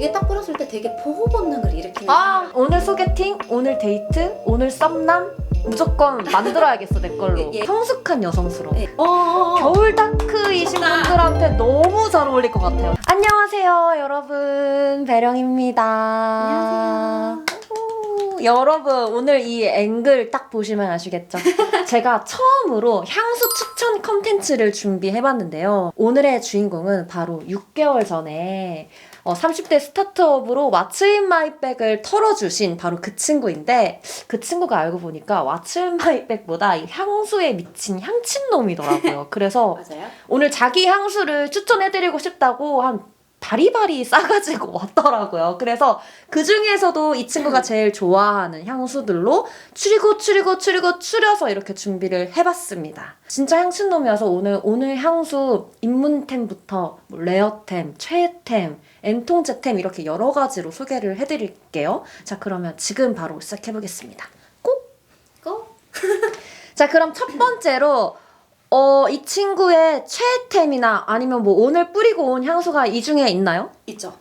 이게 딱 뿌렸을 때 되게 보호 본능을 일으키는 아 오늘 소개팅, 오늘 데이트, 오늘 썸남 무조건 만들어야겠어 내 걸로. 예, 예. 성숙한 여성스러워. 네. 어, 겨울 다크이신 분들한테 너무 잘 어울릴 것 같아요. 안녕하세요, 여러분. 배령입니다. 안녕하세요. 오, 여러분, 오늘 이 앵글 딱 보시면 아시겠죠? 제가 처음으로 향수 추천 컨텐츠를 준비해봤는데요. 오늘의 주인공은 바로 6개월 전에 어, 30대 스타트업으로 왓츠 인 마이백을 털어주신 바로 그 친구인데 그 친구가 알고 보니까 왓츠 인 마이백보다 이 향수에 미친 향친놈이더라고요. 그래서 맞아요. 오늘 자기 향수를 추천해드리고 싶다고 한 바리바리 싸가지고 왔더라고요. 그래서 그 중에서도 이 친구가 제일 좋아하는 향수들로 추리고 추리고 추리고 추려서 이렇게 준비를 해봤습니다. 진짜 향신놈이어서 오늘 오늘 향수 입문템부터 뭐 레어템, 최애템, 엔통제템 이렇게 여러 가지로 소개를 해드릴게요. 자 그러면 지금 바로 시작해보겠습니다. 꼭! 꼭 자 그럼 첫 번째로 어, 이 친구의 최애템이나 아니면 뭐 오늘 뿌리고 온 향수가 이 중에 있나요? 있죠.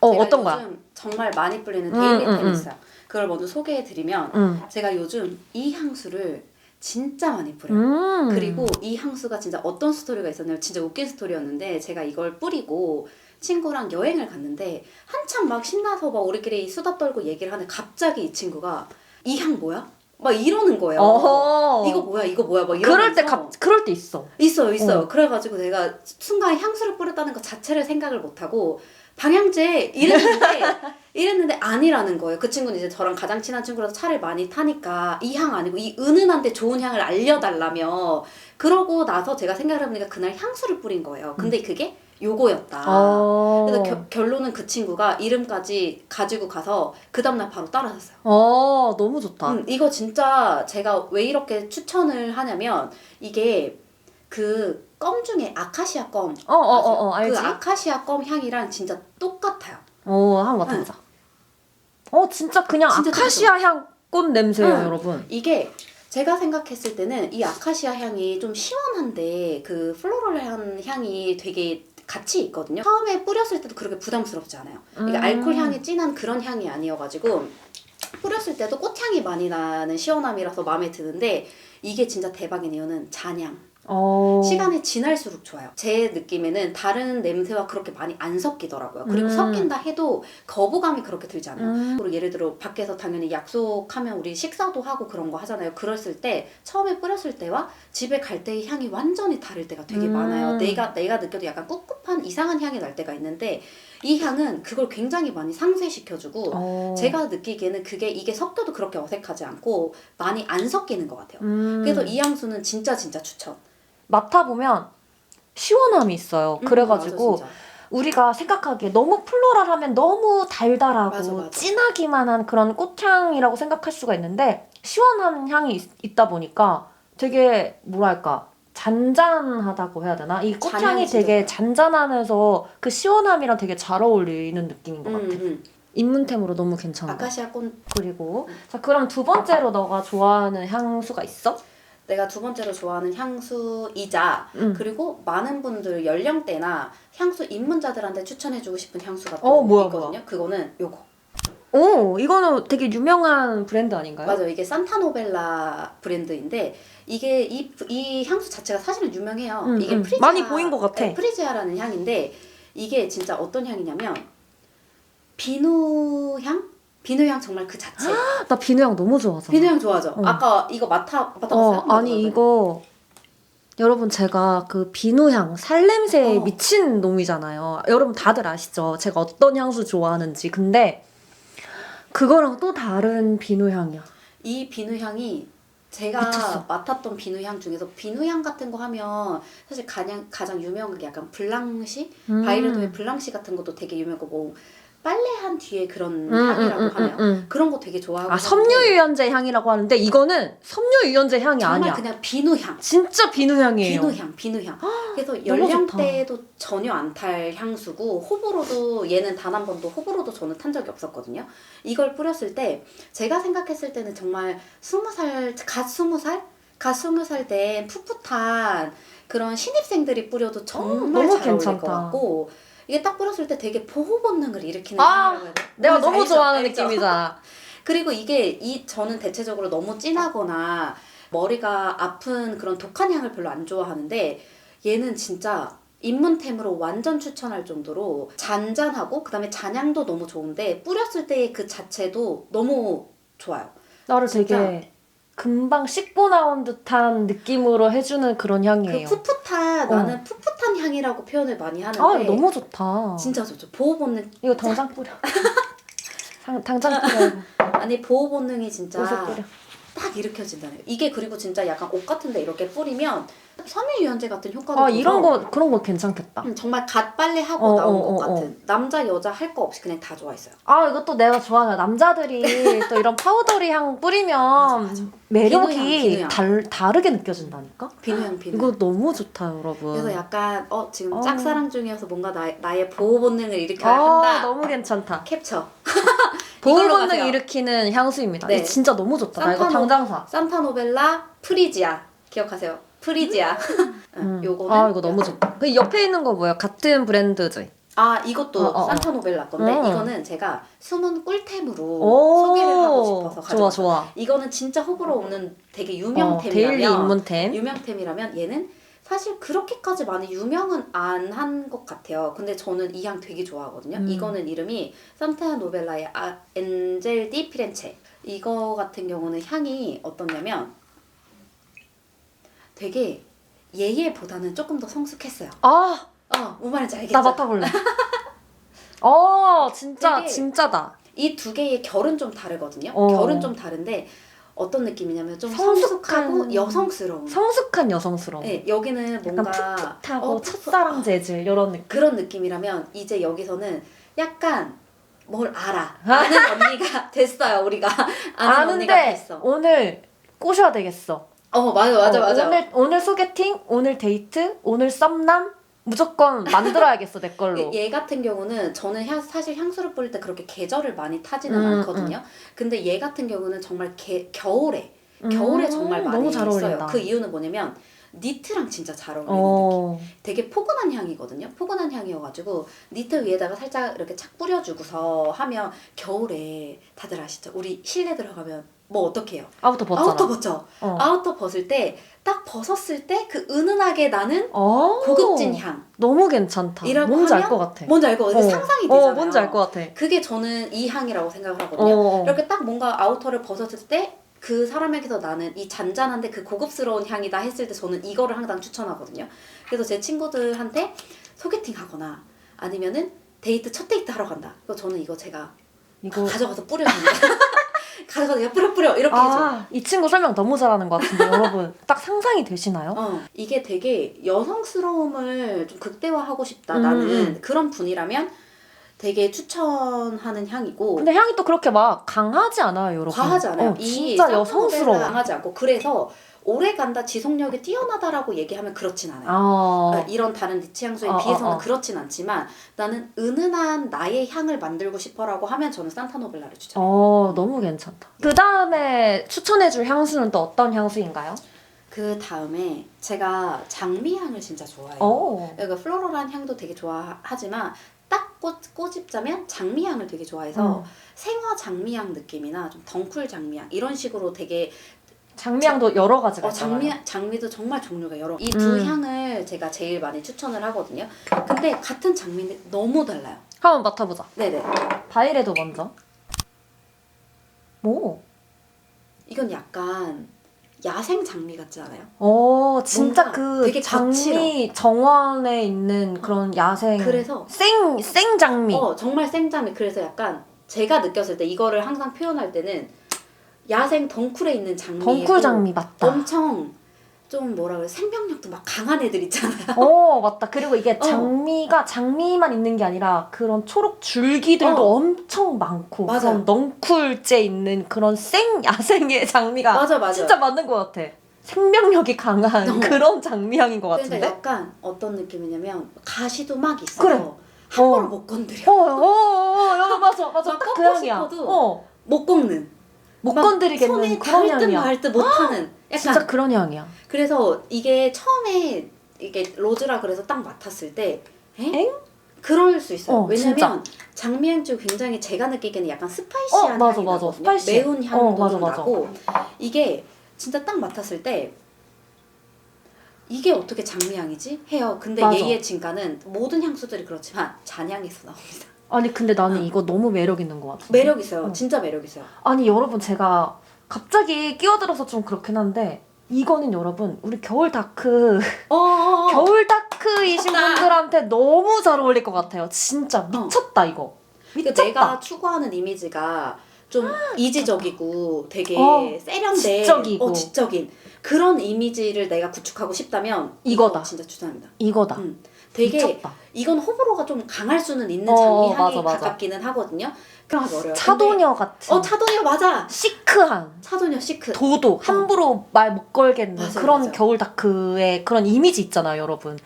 어 제가 어떤 거야? 요즘 정말 많이 뿌리는 음, 데일리템이 음, 음. 있어요. 그걸 먼저 소개해드리면 음. 제가 요즘 이 향수를 진짜 많이 뿌려요. 음. 그리고 이 향수가 진짜 어떤 스토리가 있었냐면 진짜 웃긴 스토리였는데 제가 이걸 뿌리고 친구랑 여행을 갔는데 한참 막 신나서 막 우리끼리 수다 떨고 얘기를 하는데 갑자기 이 친구가 이 향 뭐야? 막 이러는 거예요. 어허. 이거 뭐야? 이거 뭐야? 막 이러면서 그럴 때 갑, 그럴 때 있어. 있어요, 있어요. 어. 그래가지고 내가 순간 향수를 뿌렸다는 것 자체를 생각을 못하고 방향제 이랬는데 이랬는데 아니라는 거예요. 그 친구는 이제 저랑 가장 친한 친구라서 차를 많이 타니까 이 향 아니고 이 은은한데 좋은 향을 알려달라며 그러고 나서 제가 생각을 해보니까 그날 향수를 뿌린 거예요. 근데 그게 요거였다. 음. 어. 그래서 겨- 결론은 그 친구가 이름까지 가지고 가서 그 다음날 바로 따라샀어요. 어 너무 좋다. 음, 이거 진짜 제가 왜 이렇게 추천을 하냐면 이게 그 껌 중에 아카시아 껌 어 어 아세요? 어 어, 알지? 그 아카시아 껌 향이랑 진짜 똑같아요. 어 한번 맡아보자. 어 진짜 그냥 진짜 아카시아 향 꽃 냄새예요, 응. 여러분. 이게 제가 생각했을 때는 이 아카시아 향이 좀 시원한데 그 플로럴한 향이 되게 같이 있거든요. 처음에 뿌렸을 때도 그렇게 부담스럽지 않아요. 이게 음. 알코올 향이 진한 그런 향이 아니어가지고 뿌렸을 때도 꽃향이 많이 나는 시원함이라서 마음에 드는데 이게 진짜 대박인 이유는 잔향. 어. 시간이 지날수록 좋아요. 제 느낌에는 다른 냄새와 그렇게 많이 안 섞이더라고요. 그리고 음. 섞인다 해도 거부감이 그렇게 들지 않아요. 음. 그리고 예를 들어 밖에서 당연히 약속하면 우리 식사도 하고 그런 거 하잖아요. 그랬을 때 처음에 뿌렸을 때와 집에 갈 때의 향이 완전히 다를 때가 되게 음. 많아요. 내가 내가 느껴도 약간 꿉꿉한 이상한 향이 날 때가 있는데 이 향은 그걸 굉장히 많이 상쇄시켜주고 어. 제가 느끼기에는 그게 이게 섞여도 그렇게 어색하지 않고 많이 안 섞이는 것 같아요. 음. 그래서 이 향수는 진짜 진짜 추천. 맡아보면 시원함이 있어요. 음, 그래가지고 맞아. 우리가 생각하기에 너무 플로럴 하면 너무 달달하고 맞아, 맞아. 진하기만 한 그런 꽃향이라고 생각할 수가 있는데 시원한 향이 있, 다 보니까 되게 뭐랄까 잔잔하다고 해야 되나? 이 꽃향이 되게. 잔잔하면서 그 시원함이랑 되게 잘 어울리는 느낌인 것 음, 같아. 음. 입문템으로 너무 괜찮아. 아카시아 꽃 그리고 자 그럼 두 번째로 너가 좋아하는 향수가 있어? 내가 두 번째로 좋아하는 향수이자 응. 그리고 많은 분들 연령대나 향수 입문자들한테 추천해주고 싶은 향수가 또 어, 뭐야, 있거든요. 그거는 요거. 오 이거는 되게 유명한 브랜드 아닌가요? 맞아요. 이게 산타노벨라 브랜드인데 이게 이, 이 향수 자체가 사실은 유명해요. 음, 이게 음. 프리지아, 많이 보인 것 같아. 네, 프리지아라는 향인데 이게 진짜 어떤 향이냐면 비누 향? 비누 향 정말 그 자체. 나 비누 향 너무 좋아하잖아. 비누 향 좋아하죠. 어. 아까 이거 맡아 맡아봤어요? 어, 아니. 이거 여러분 제가 그 비누 향 살냄새에 어. 미친 놈이잖아요. 여러분 다들 아시죠? 제가 어떤 향수 좋아하는지. 근데 그거랑 또 다른 비누 향이야. 이 비누 향이 제가 미쳤어. 맡았던 비누 향 중에서 비누 향 같은 거 하면 사실 가장 가장 유명한 게 약간 블랑시 음. 바이르도의 블랑시 같은 것도 되게 유명하고 뭐 빨래한 뒤에 그런 음, 향이라고 음, 음, 하네요. 음, 음. 그런 거 되게 좋아하고 아 섬유유연제 향이라고 하는데 이거는 섬유유연제 향이 정말 아니야. 그냥 비누 향. 진짜 비누 향이에요. 비누 향, 비누 향. 그래서 연령대에도 전혀 안 탈 향수고 호불호도 얘는 단 한 번도 호불호도 저는 탄 적이 없었거든요. 이걸 뿌렸을 때 제가 생각했을 때는 정말 스무 살갓 스무 살, 갓 스무 살된 풋풋한 그런 신입생들이 뿌려도 정말 너무 잘 어울릴 것 괜찮다. 같고 이게 딱 뿌렸을 때 되게 보호 본능을 일으키는 아. 내가 너무? 좋아하는 알죠? 느낌이잖아. 그리고 이게 이 저는 대체적으로 너무 진하거나 머리가 아픈 그런 독한 향을 별로 안 좋아하는데 얘는 진짜 입문템으로 완전 추천할 정도로 잔잔하고 그다음에 잔향도 너무 좋은데 뿌렸을 때의 그 자체도 너무 좋아요. 나를. 되게 금방 씻고 나온 듯한 느낌으로 해주는 그런 그 향이에요. 푸풋한 어. 나는 푸풋한 향이라고 표현을 많이 하는데 아, 이거 너무 좋다. 진짜 좋죠. 보호 본능 이거 당장 뿌려. 당, 당장 뿌려. 아니 보호 본능이 진짜. 딱 일으켜진다는 거예요. 이게 그리고 진짜 약간 옷 같은데 이렇게 뿌리면 섬유유연제 같은 효과도 아, 줘서 이런 거, 그런 거 괜찮겠다. 음, 정말 갓 빨래 하고 어, 나온 어, 것 어, 같은 남자 여자 할 거 없이 그냥 다 좋아했어요. 아, 이것도 내가 좋아하는 남자들이 또 이런 파우더리 향 뿌리면. 매력이 비누향, 비누향. 달, 다르게 느껴진다니까? 비누향 비누. 이거 너무 좋다, 여러분. 그래서 약간 어 지금 어. 짝사랑 중이어서 뭔가 나, 나의 보호 본능을 일으켜야 아, 한다. 너무 괜찮다. 캡처. 보호 이걸로 본능 가세요. 일으키는 향수입니다. 네. 이거 진짜 너무 좋다. 나 이거 당장 사. 산타노벨라 프리지아 기억하세요? 프리지아. 응, 음. 요거는 아, 이거 너무 좋다. 그 옆에 있는 거 뭐예요? 같은 브랜드지? 아 이것도 어, 어, 어. 산타노벨라 건데 음. 이거는 제가 숨은 꿀템으로 오, 소개를 하고 싶어서 좋아, 가져왔어요. 좋아. 이거는 진짜 호불호 없는 되게 어, 유명템이라면 데일리 입문템. 유명템이라면 얘는 사실 그렇게까지 많이 유명은 안 한 것 같아요. 근데 저는 이 향 되게 좋아하거든요. 음. 이거는 이름이 산타 노벨라의 아, 엔젤 디 피렌체. 이거 같은 경우는 향이 어떻냐면 되게 얘얘보다는 조금 더 성숙했어요. 아, 어, 뭔 말인지 알겠죠? 나 맡아볼래. 어, 진짜, 되게- 진짜다. 이 두 개의 결은 좀 다르거든요. 어. 결은 좀 다른데 어떤 느낌이냐면 좀 성숙한- 성숙하고 여성스러운. 성숙한 여성스러움. 네, 여기는 약간 뭔가 풋풋하고 어, 첫사랑 재질 이런 느낌. 그런 느낌이라면 이제 여기서는 약간 뭘 알아 아는 언니가 됐어요 우리가 아는 언니가 아는데 됐어 오늘 꼬셔야 되겠어. 어 맞아 맞아 어, 맞아 오늘 오늘 소개팅, 오늘 데이트, 오늘 썸남 무조건 만들어야겠어 내 걸로. 얘 같은 경우는 저는 향, 사실 향수를 뿌릴 때 그렇게 계절을 많이 타지는 음, 않거든요 근데 얘 같은 경우는 정말 게, 겨울에 겨울에 음, 정말 많이 써요. 그 이유는 뭐냐면 니트랑 진짜 잘 어울리는 느낌 어, 되게 포근한 향이거든요. 포근한 향이어가지고 니트 위에다가 살짝 이렇게 착 뿌려주고서 하면 겨울에 다들 아시죠? 우리 실내 들어가면 뭐 어떻게 해요? 아부터 벗잖아. 아우터 벗죠. 어. 아우터 벗을 때 딱 벗었을 때 그 은은하게 나는 어, 고급진 향. 너무 괜찮다. 이라고 뭔지 알 것 같아. 뭔지 알고 어. 상상이 되잖아요. 어, 뭔지 알 것 같아. 그게 저는 이 향이라고 생각을 하거든요. 어. 이렇게 딱 뭔가 아우터를 벗었을 때 그 사람에게서 나는 이 잔잔한데 그 고급스러운 향이다 했을 때 저는 이거를 항상 추천하거든요. 그래서 제 친구들한테 소개팅 하거나 아니면은 데이트 첫 데이트 하러 간다. 그거 저는 이거 제가 이거 가져가서 뿌려줍니다. 가져가서 야 뿌려 뿌려 이렇게 해줘. 아, 이 친구 설명 너무 잘하는 것 같은데 여러분 딱 상상이 되시나요? 어, 이게 되게 여성스러움을 좀 극대화하고 싶다. 음, 나는 음. 그런 분이라면 되게 추천하는 향이고 근데 향이 또 그렇게 막 강하지 않아요, 여러분. 과하지 않아요. 어, 이 진짜 여성스러워. 강하지 않고 그래서 오래 간다 지속력이 뛰어나다라고 얘기하면 그렇진 않아요. 아, 그러니까 이런 다른 니치 향수에 어, 비해서는 어, 어. 그렇진 않지만 나는 은은한 나의 향을 만들고 싶어라고 하면 저는 산타노벨라를 추천해요. 어, 너무 괜찮다. 그 다음에 추천해줄 향수는 또 어떤 향수인가요? 그 다음에 제가 장미 향을 진짜 좋아해요. 어. 그러니까 플로럴한 향도 되게 좋아하지만 딱 꼬, 꼬집자면 장미 향을 되게 좋아해서 음. 생화 장미 향 느낌이나 좀 덩쿨 장미 향 이런 식으로 되게 장미향도 여러 가지가 어, 있잖아요. 장미 장미도 정말 종류가 여러 이 두 음. 향을 제가 제일 많이 추천을 하거든요. 근데 같은 장미인데 너무 달라요. 한번 맡아보자. 네네. 바이레도 먼저. 오. 이건 약간 야생 장미 같지 않아요? 어, 진짜 뭔가 그 되게 장미 정원에 있는 그런 야생. 그래서 생, 생 장미. 어 정말 생장미. 그래서 약간 제가 느꼈을 때 이거를 항상 표현할 때는 야생 덩쿨에 있는 장미. 덩쿨 장미 맞다. 엄청 좀 뭐라 그래 생명력도 막 강한 애들 있잖아요. 어 맞다 그리고 이게 어. 장미가 장미만 있는 게 아니라 그런 초록 줄기들도 어. 엄청 많고 맞아. 그런 넝쿨째 있는 그런 생 야생의 장미가 맞아 맞아. 진짜 맞는 것 같아 생명력이 강한 어. 그런 장미향인 것 그러니까 같은데 약간 어떤 느낌이냐면 가시도 막 있어. 그래. 함부로 어. 못 건드려. 어어어 맞아 맞아 막딱그 향이야 어. 못 꺾는. 못막 건드리겠는 손에 그런 향이야 말듯 못하는. 약간 진짜 그런 향이야 그래서 이게 처음에 이게 로즈라 그래서 딱 맡았을 때 에? 엥? 그럴 수 있어요. 어, 왜냐면 장미향주 굉장히 제가 느끼기에는 약간 스파이시한 어, 맞아, 향이 맞아. 나거든요. 스파이시. 매운 향도 어, 맞아, 좀 맞아. 나고 이게 진짜 딱 맡았을 때 이게 어떻게 장미향이지? 해요. 근데 맞아. 얘의 진가는 모든 향수들이 그렇지만 잔향에서 나옵니다. 아니 근데 나는 어. 이거 너무 매력 있는 것 같아. 매력 있어요. 어. 진짜 매력 있어요. 아니 여러분 제가 갑자기 끼어들어서 좀 그렇긴 한데 이거는 여러분 우리 겨울 다크 어, 어, 어. 겨울 다크이신. 분들한테 너무 잘 어울릴 것 같아요. 진짜 미쳤다 이거. 그러니까 미쳤다. 내가 추구하는 이미지가 좀 이지적이고 되게 어, 세련된 지적이고. 어, 지적인 그런 이미지를 내가 구축하고 싶다면 이거다. 이거 진짜 추천합니다. 이거다. 음, 되게 미쳤다. 이건 호불호가 좀 강할 수는 있는 어, 장미 향에 맞아, 맞아. 가깝기는 하거든요. 그럼 어려요. 차도녀 같은 근데, 어 차도녀 맞아. 시크한 차도녀 시크. 도도 함부로 말 못 걸겠는 맞아요, 그런 맞아요. 겨울 다크의 그런 이미지 있잖아요, 여러분.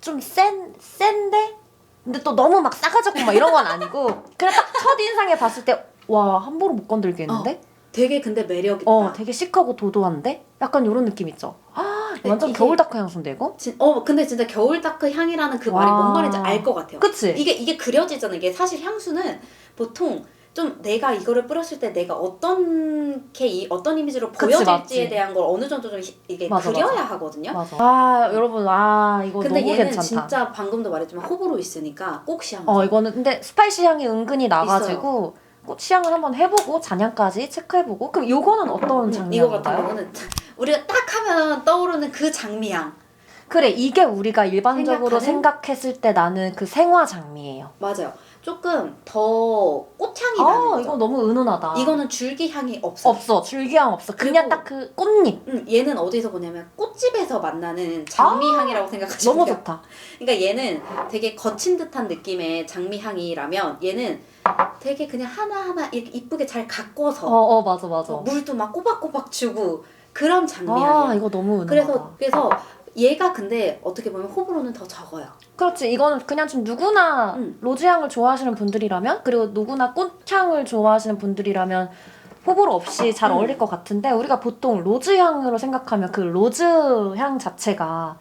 좀 센 센데 근데 또 너무 막 싸가지고 막 이런 건 아니고 그냥 딱첫 인상에 봤을 때 와 함부로 못 건들겠는데? 되게 근데 매력 있다. 어, 되게 시크하고 도도한데? 약간 이런 느낌 있죠. 아, 네, 완전 이게- 겨울 다크 향수인데 이거? 진- 어 근데 진짜 겨울 다크 향이라는 그 말이 와. 뭔 말인지 알 것 같아요. 그치? 이게 이게 그려지잖아요. 이게 사실 향수는 보통 좀 내가 이거를 뿌렸을 때 내가 어떤 게 이, 어떤 이미지로 그치, 보여질지에 맞지. 대한 걸 어느 정도 좀 히- 이게 맞아, 그려야 하거든요. 맞아. 아, 여러분, 아, 이거 근데 너무 얘는 괜찮다. 진짜 방금도 말했지만 호불호 있으니까 꼭 시향. 어, 이거는 근데 스파이시 향이 은근히 나가지고 꼭 취향을 한번 해보고 잔향까지 체크해보고 그럼 요거는 어떤 음, 이거 같은? 경우는 우리가 딱 하면 떠오르는 그 장미향. 그래 이게 우리가 일반적으로 생각하는? 생각했을 때 나는 그 생화 장미예요. 맞아요. 조금 더 꽃향이 나는 아 거죠. 이거 너무 은은하다. 이거는 줄기 향이 없어. 없어 줄기향 없어. 그냥 딱 그 꽃잎 음, 얘는 어디서 보냐면 꽃집에서 만나는 장미향이라고 생각하시면 아, 너무 돼요. 좋다. 그러니까 얘는 되게 거친 듯한 느낌의 장미향이라면 얘는 되게 그냥 하나하나 이렇게 이쁘게 잘 가꿔서 어 어 맞아 맞아. 어, 물도 막 꼬박꼬박 주고 그런 장미향이에요. 아 이거 너무 은은하다. 그래서 그래서 얘가 근데 어떻게 보면 호불호는 더 적어요. 그렇지 이거는 그냥 좀 누구나 음. 로즈향을 좋아하시는 분들이라면 그리고 누구나 꽃향을 좋아하시는 분들이라면 호불호 없이 잘 음. 어울릴 것 같은데 우리가 보통 로즈향으로 생각하면 그 로즈향 자체가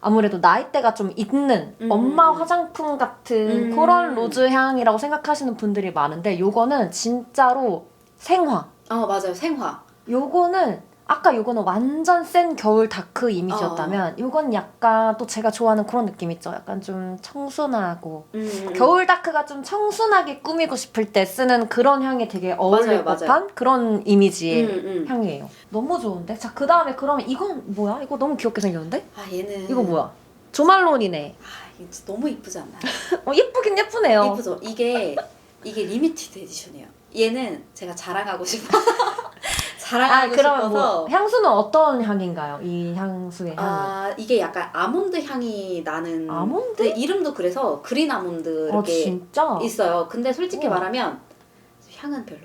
아무래도 나이대가 좀 있는 음. 엄마 화장품 같은 음. 그런 로즈 향이라고 생각하시는 분들이 많은데 요거는 진짜로 생화 어 맞아요 생화. 요거는 아까 요거는 완전 센 겨울 다크 이미지였다면 요건 약간 또 제가 좋아하는 그런 느낌 있죠. 약간 좀 청순하고 음, 음. 겨울 다크가 좀 청순하게 꾸미고 싶을 때 쓰는 그런 향이 되게 어울릴 맞아요, 맞아요. 법한 그런 이미지의 음, 음. 향이에요. 너무 좋은데? 자, 그 다음에 그러면 이건 뭐야? 이거 너무 귀엽게 생겼는데? 아 얘는 이거 뭐야? 조말론이네. 아 이거 진짜 너무 이쁘지 않나요? 어, 예쁘긴 예쁘네요. 이쁘죠. 이게 이게 리미티드 에디션이에요. 얘는 제가 자랑하고 싶어. 아, 자랑하고 그럼 싶어서 뭐 향수는 어떤 향인가요? 이 향수의 향은? 아 이게 약간 아몬드 향이 나는 아몬드? 네, 이름도 그래서 그린 아몬드 아, 이렇게 진짜? 있어요. 근데 솔직히 우와. 말하면 향은 별로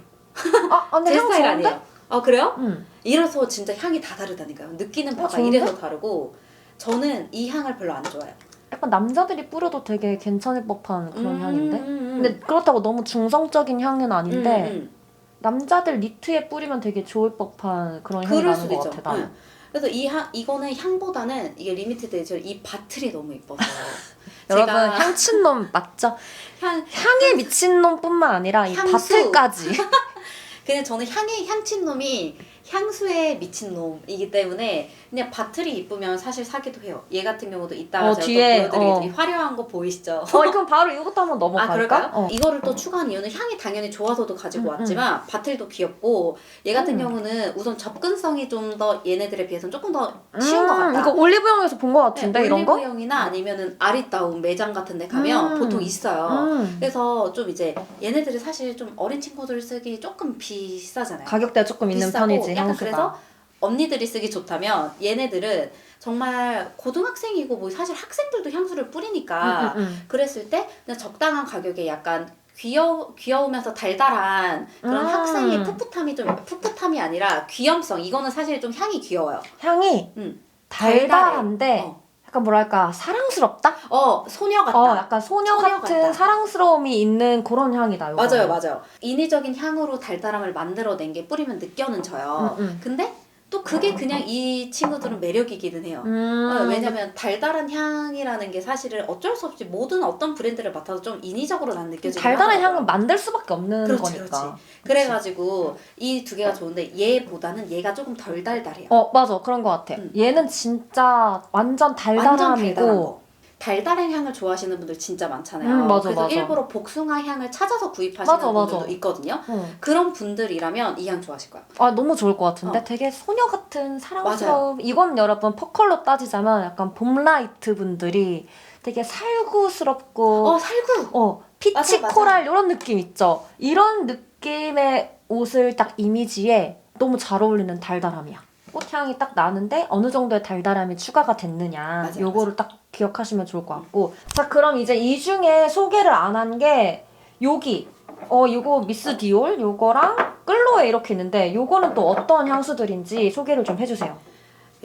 아, 아, 제향 스타일 좋은데? 아니에요. 아 그래요? 응. 이래서 진짜 향이 다 다르다니까요. 느끼는 바가 좋은데? 이래서 다르고 저는 이 향을 별로 안 좋아해요. 약간 남자들이 뿌려도 되게 괜찮을 법한 그런 음, 향인데? 음, 음. 근데 그렇다고 너무 중성적인 향은 아닌데 음, 음. 남자들 니트에 뿌리면 되게 좋을 법한 그런 향이 그럴 나는 수도 것 있죠. 같아 나는. 응. 그래서 이 향, 이거는 향보다는 이게 리미티드 에디션 이 바틀이 너무 이뻐서 여러분 제가 향친놈 맞죠? 향 향에 미친 놈뿐만 아니라 이 향수. 바틀까지 그냥 저는 향에 향친 놈이 향수에 미친 놈이기 때문에 그냥 바틀이 이쁘면 사실 사기도 해요. 얘 같은 경우도 이따가 어, 제가 뒤에, 또 보여드릴 어. 이 화려한 거 보이시죠? 어 그럼 바로 이것도 한번 아 넘어갈까? 그럴까요? 어. 이거를 또 추가한 이유는 향이 당연히 좋아서도 가지고 음, 왔지만 바틀도 귀엽고 얘 같은 음. 경우는 우선 접근성이 좀 더 얘네들에 비해서는 조금 더 쉬운 것 같다. 음, 이거 올리브영에서 본 것 같은데 네, 이런 거? 올리브영이나 아니면은 아리따운 매장 같은 데 가면 음. 보통 있어요. 음. 그래서 좀 이제 얘네들이 사실 좀 어린 친구들 쓰기 조금 비싸잖아요. 가격대가 조금 있는 편이지 약간. 그래서 언니들이 쓰기 좋다면 얘네들은 정말 고등학생이고 뭐 사실 학생들도 향수를 뿌리니까 음, 음, 음. 그랬을 때 그냥 적당한 가격에 약간 귀여 귀여우면서 달달한 그런 음. 학생의 풋풋함이 좀 풋풋함이 아니라 귀염성 이거는 사실 좀 향이 귀여워요. 향이 음. 달달한데 어, 약간 뭐랄까 사랑스럽다? 어 소녀 같다. 어 약간 소녀, 소녀 같은 같다. 사랑스러움이 있는 그런 향이다. 요거는. 맞아요, 맞아요. 인위적인 향으로 달달함을 만들어낸 게 뿌리면 느껴는 져요. 음, 음. 근데 또 그게 그냥 이 친구들은 매력이기는 해요. 음. 어, 왜냐면 달달한 향이라는 게 사실은 어쩔 수 없이 모든 어떤 브랜드를 맡아도 좀 인위적으로 난 느껴지는 달달한 향은 만들 수밖에 없는 그렇지, 거니까. 그래가지고 이 두 개가 좋은데 얘보다는 얘가 조금 덜 달달해요. 어 맞아 그런 것 같아. 음. 얘는 진짜 완전 완전 달달함이고 달달한 거. 달달한 향을 좋아하시는 분들 진짜 많잖아요. 음, 맞아, 그래서 맞아. 일부러 복숭아 향을 찾아서 구입하시는 맞아, 맞아. 분들도 있거든요. 응. 그런 분들이라면 이 향 좋아하실 거야. 아 너무 좋을 것 같은데 어. 되게 소녀 같은 사랑스러움 이건 여러분 퍼컬로 따지자면 약간 봄라이트 분들이 되게 살구스럽고 어 살구. 어 피치 맞아, 맞아. 코랄 이런 느낌 있죠 이런 느낌의 옷을 딱 이미지에 너무 잘 어울리는 달달함이야 꽃향이 딱 나는데 어느 정도의 달달함이 추가가 됐느냐. 맞아, 요거를 딱 기억하시면 좋을 것 같고. 자 그럼 이제 이 중에 소개를 안 한 게 여기. 어 요거 미스 디올 요거랑 끌로에 이렇게 있는데 요거는 또 어떤 향수들인지 소개를 좀 해주세요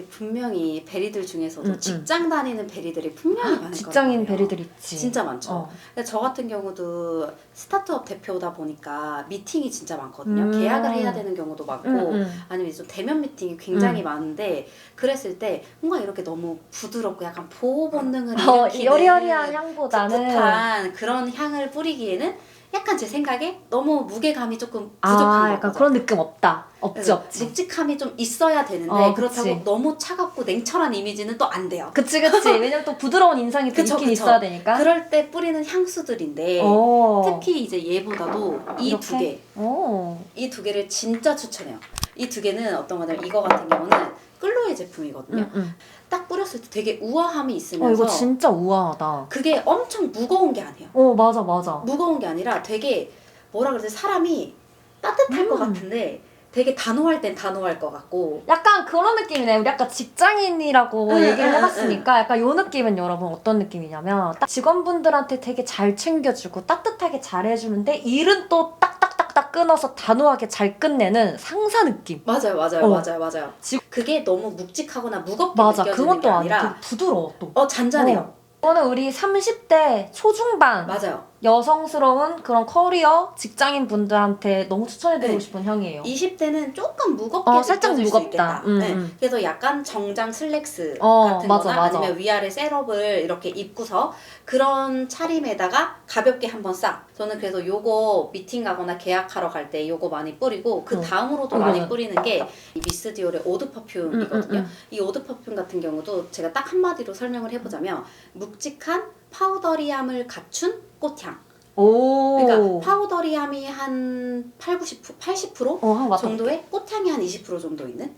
분명히 베리들 중에서도 음, 음. 직장 다니는 베리들이 분명히 많을 직장인 거예요. 베리들 있지 진짜 많죠. 어. 근데 저 같은 경우도 스타트업 대표다 보니까 미팅이 진짜 많거든요. 음. 계약을 해야 되는 경우도 많고 음, 음. 아니면 좀 대면 미팅이 굉장히 많은데 그랬을 때 뭔가 이렇게 너무 부드럽고 약간 보호 본능을 어, 일으키는 여리여리한 향보다는 풋풋한 그런 향을 뿌리기에는 약간 제 생각에 너무 무게감이 조금 부족한 아 거죠. 약간 그런 느낌 없다 없지 그래서 없지 묵직함이 좀 있어야 되는데 어, 그렇다고 그치. 너무 차갑고 냉철한 이미지는 또 안 돼요. 그치 그치 왜냐면 또 부드러운 인상이 또 그쵸, 있긴 그쵸. 있어야 되니까 그럴 때 뿌리는 향수들인데 어. 특히 이제 얘보다도 이? 두 개, 어. 이두 개를 진짜 추천해요. 이 두 개는 어떤 거냐면 이거 같은 경우는 끌로의 제품이거든요. 음, 음. 딱 뿌렸을 때 되게 우아함이 어 있으면서 이거 진짜 우아하다 그게 엄청 무거운 게 아니에요. 어 맞아 맞아 무거운 게 아니라 되게 뭐라 그러지 사람이 따뜻할 것 음. 같은데 되게 단호할 땐 단호할 것 같고 약간 그런 느낌이네 우리 아까 직장인이라고 응, 얘기를 응, 해봤으니까 약간 요 느낌은 여러분 어떤 느낌이냐면 딱 직원분들한테 되게 잘 챙겨주고 따뜻하게 잘해주는데 일은 또딱 딱딱딱 끊어서 단호하게 잘 끝내는 상사 느낌. 맞아요 맞아요 어. 맞아요 맞아요. 지- 그게 너무 묵직하거나 무겁게 맞아 느껴지는 게 아니라 아니라 되게 부드러워 또. 어 잔잔해요. 어. 이거는 우리 30대 초중반 맞아요 여성스러운 그런 커리어 직장인 분들한테 너무 추천해드리고 네. 싶은 향이에요. 20대는 조금 무겁게 어, 살짝 느껴질 무겁다. 수 있겠다. 음, 네. 음. 그래서 약간 정장 슬랙스 어, 같은 맞아, 거나 맞아. 아니면 위아래 셋업을 이렇게 입고서 그런 차림에다가 가볍게 한번 싹 저는 그래서 요거 미팅 가거나 계약하러 갈 때 요거 많이 뿌리고 그 어. 다음으로도 어, 많이. 뿌리는 게 이 미스 디올의 오드 퍼퓸이거든요. 음, 음, 이 오드 퍼퓸 같은 경우도 제가 딱 한마디로 설명을 해보자면 묵직한 파우더리함을 갖춘 꽃향. 오. 그러니까 파우더리함이 한 8, 90, 80% 어, 한번 맡아. 정도의 꽃향이 한 20% 정도 있는?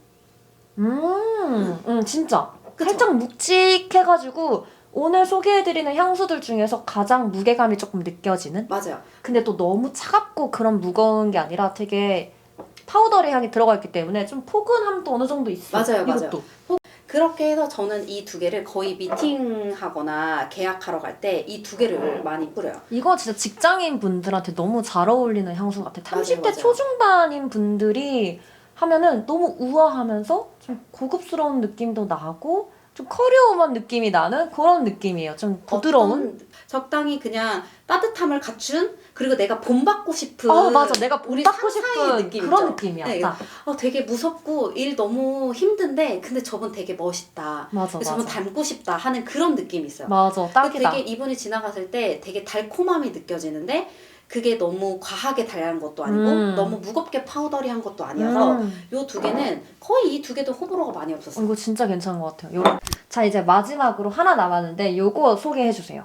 음, 음, 진짜. 그쵸? 살짝 묵직해가지고 오늘 소개해드리는 향수들 중에서 가장 무게감이 조금 느껴지는? 맞아요. 근데 또 너무 차갑고 그런 무거운 게 아니라 되게 파우더리 향이 들어가 있기 때문에 좀 포근함도 어느 정도 있어. 맞아요, 맞아요. 이것도. 그렇게 해서 저는 이 두 개를 거의 미팅하거나 계약하러 갈 때 이 두 개를 많이 뿌려요. 이거 진짜 직장인 분들한테 너무 잘 어울리는 향수 같아. 맞아요, 30대 맞아요. 초중반인 분들이 하면은 너무 우아하면서 좀 고급스러운 느낌도 나고 좀 커리어한 느낌이 나는 그런 느낌이에요. 좀 부드러운. 적당히 그냥 따뜻함을 갖춘 그리고 내가 본받고 싶은 어 맞아 내가 우리 본받고 상사의 싶은 느낌 그런 있죠? 느낌이야. 네, 딱. 어, 되게 무섭고 일 너무 힘든데 근데 저분 되게 멋있다. 맞아 저분 맞아. 닮고 싶다 하는 그런 느낌이 있어요. 맞아 딱이다. 되게 이분이 지나갔을 때 되게 달콤함이 느껴지는데 그게 너무 과하게 달한 것도 아니고 음. 너무 무겁게 파우더리한 것도 아니어서 음. 요 두 개는 거의 이 두 개도 호불호가 많이 어, 없었어요. 이거 진짜 괜찮은 것 같아요. 요런. 자 이제 마지막으로 하나 남았는데 요거 소개해 주세요.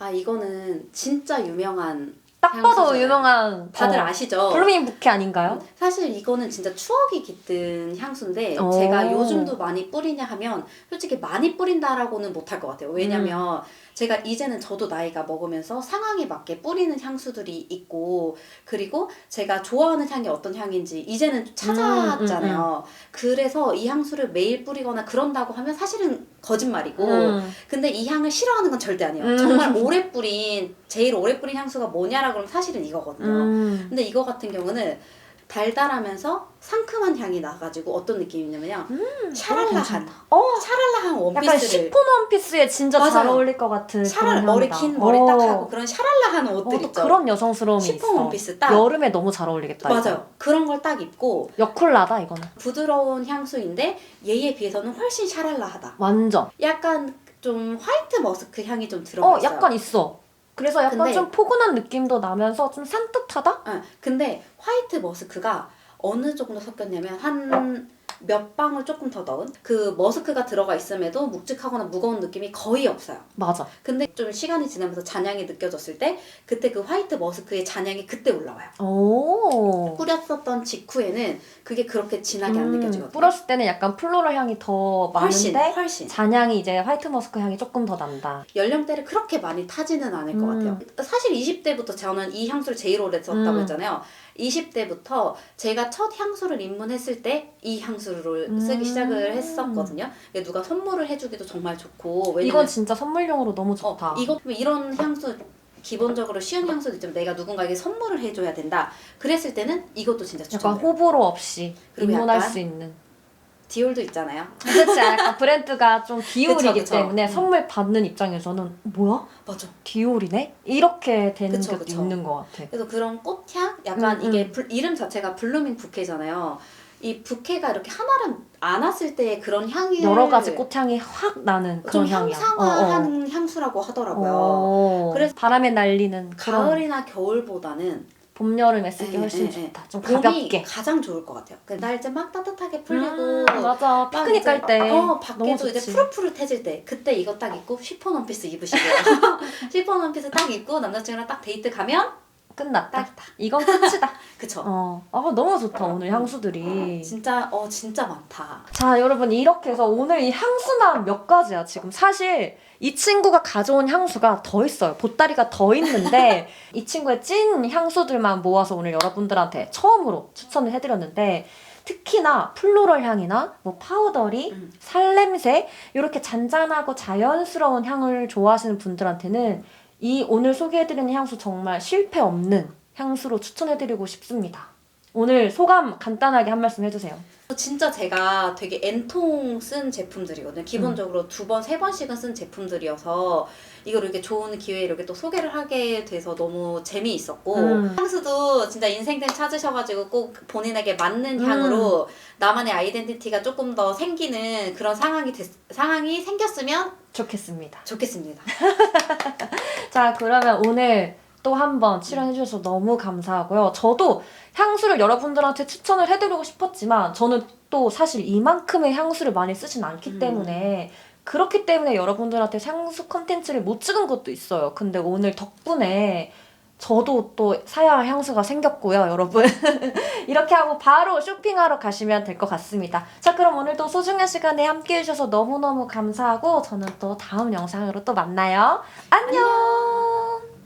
아 이거는 진짜 유명한 딱 봐도 향수잖아요. 유명한 다들 어, 아시죠? 블루밍 부케 아닌가요? 사실 이거는 진짜 추억이 깃든 향수인데 오. 제가 요즘도 많이 뿌리냐 하면 솔직히 많이 뿌린다라고는 못할 것 같아요. 왜냐면 음. 제가 이제는 저도 나이가 먹으면서 상황에 맞게 뿌리는 향수들이 있고 그리고 제가 좋아하는 향이 어떤 향인지 이제는 좀 찾았잖아요. 그래서 이 향수를 매일 뿌리거나 그런다고 하면 사실은 거짓말이고 음. 근데 이 향을 싫어하는 건 절대 아니에요. 음. 정말 오래 뿌린 제일 오래 뿌린 향수가 뭐냐라 그러면 사실은 이거거든요. 음. 근데 이거 같은 경우는 달달하면서 상큼한 향이 나가지고 어떤 느낌이냐면요. 음, 샤랄라한 어, 샤랄라한 약간 원피스를 시폰 원피스에 진짜 잘 맞아요. 어울릴 것 같은 샤랄 머리. 긴 머리 딱 어. 하고 그런 샤랄라한 어, 옷들 또 있죠. 그런 여성스러움이 시폰 있어. 원피스 딱 여름에 너무 잘 어울리겠다. 이거. 맞아요. 그런 걸 딱 입고 여쿨라다 이거는. 부드러운 향수인데 얘에 비해서는 훨씬 샤랄라하다. 완전. 약간 좀 화이트 머스크 향이 좀 들어가 어, 있어요. 약간 있어. 그래서 약간 근데- 좀 포근한 느낌도 나면서 좀 산뜻하다? 아, 근데 화이트 머스크가 어느 정도 섞였냐면 한 몇 방울 조금 더 넣은 그 머스크가 들어가 있음에도 묵직하거나 무거운 느낌이 거의 없어요. 맞아. 근데 좀 시간이 지나면서 잔향이 느껴졌을 때 그때 그 화이트 머스크의 잔향이 그때 올라와요. 오. 뿌렸었던 직후에는 그게 그렇게 진하게 안 음, 느껴지거든요. 뿌렸을 때는 약간 플로럴 향이 더 훨씬 많은데 훨씬 잔향이 이제 화이트 머스크 향이 조금 더 난다. 연령대를 그렇게 많이 타지는 않을 것 음. 같아요. 사실 20대부터 저는 이 향수를 제일 오래 썼다고 음. 했잖아요. 20대부터 제가 첫 향수를 입문했을 때 이 향수를 음. 쓰기 시작을 했었거든요. 누가 선물을 해주기도 정말 좋고 왜냐면 이건 진짜 선물용으로 너무 좋다. 어, 이거 이런 향수 기본적으로 쉬운 향수도 있지만 내가 누군가에게 선물을 해줘야 된다. 그랬을 때는 이것도 진짜 약간 추천해요. 호불호 없이 그리고 입문할 약간 수 있는. 디올도 있잖아요. 그렇지. 약간 브랜드가 좀 디올이기 그쵸, 그쵸. 때문에 음. 선물 받는 입장에서는 뭐야? 맞아. 디올이네? 이렇게 되는 그쵸, 것도 그쵸. 있는 것 같아. 그래서 그런 꽃향 약간 음, 이게 불- 이름 자체가 블루밍 부케잖아요. 이 부케가 이렇게 하나를 안았을 때 그런 향이 여러 가지 꽃향이 확 나는 그런 좀 향이야. 향상화한 향수라고 하더라고요. 어. 그래서 바람에 날리는 그런 가을이나 겨울보다는 봄 여름에 쓰기 예, 훨씬 예, 예. 좋다. 좀 가볍게. 가장 좋을 것 같아요. 그 날짜 막 따뜻하게 풀리고 음, 맞아. 막 피크닉 갈 때. 어, 너무 밖에도 이제. 푸릇푸릇해질 때 그때 이거 딱 입고 쉬폰 원피스 입으시고요. 쉬폰 원피스 딱 입고 남자친구랑 딱 데이트 가면 끝났다. 딱이다. 이건 끝이다. 그쵸? 어. 아, 너무 좋다. 오늘 향수들이. 진짜 어 진짜 많다. 자, 여러분 이렇게 해서 오늘 이 향수만 몇 가지야. 지금 사실 이 친구가 가져온 향수가 더 있어요. 보따리가 더 있는데 이 친구의 찐 향수들만 모아서 오늘 여러분들한테 처음으로 추천을 해드렸는데 특히나 플로럴 향이나 뭐 파우더리, 음. 살냄새 이렇게 잔잔하고 자연스러운 향을 좋아하시는 분들한테는 이 오늘 소개해드리는 향수 정말 실패 없는 향수로 추천해드리고 싶습니다. 오늘 소감 간단하게 한 말씀 해주세요. 진짜 제가 되게 N통 쓴 제품들이거든요. 기본적으로 두 번, 세 번씩은 쓴 제품들이어서 이걸 이렇게 좋은 기회에 이렇게 또 소개를 하게 돼서 너무 재미있었고 음. 향수도 진짜 인생템 찾으셔가지고 꼭 본인에게 맞는 음. 향으로 나만의 아이덴티티가 조금 더 생기는 그런 상황이 됐, 상황이 생겼으면 좋겠습니다. 좋겠습니다. 자, 그러면 오늘 또 한번 출연해 주셔서 너무 감사하고요. 저도 향수를 여러분들한테 추천을 해드리고 싶었지만, 저는 또 사실 이만큼의 향수를 많이 쓰진 않기 음. 때문에, 그렇기 때문에 여러분들한테 향수 컨텐츠를 못 찍은 것도 있어요. 근데 오늘 덕분에 저도 또 사야 할 향수가 생겼고요, 여러분. 이렇게 하고 바로 쇼핑하러 가시면 될 것 같습니다. 자, 그럼 오늘도 소중한 시간에 함께 해주셔서 너무너무 감사하고, 저는 또 다음 영상으로 또 만나요. 안녕!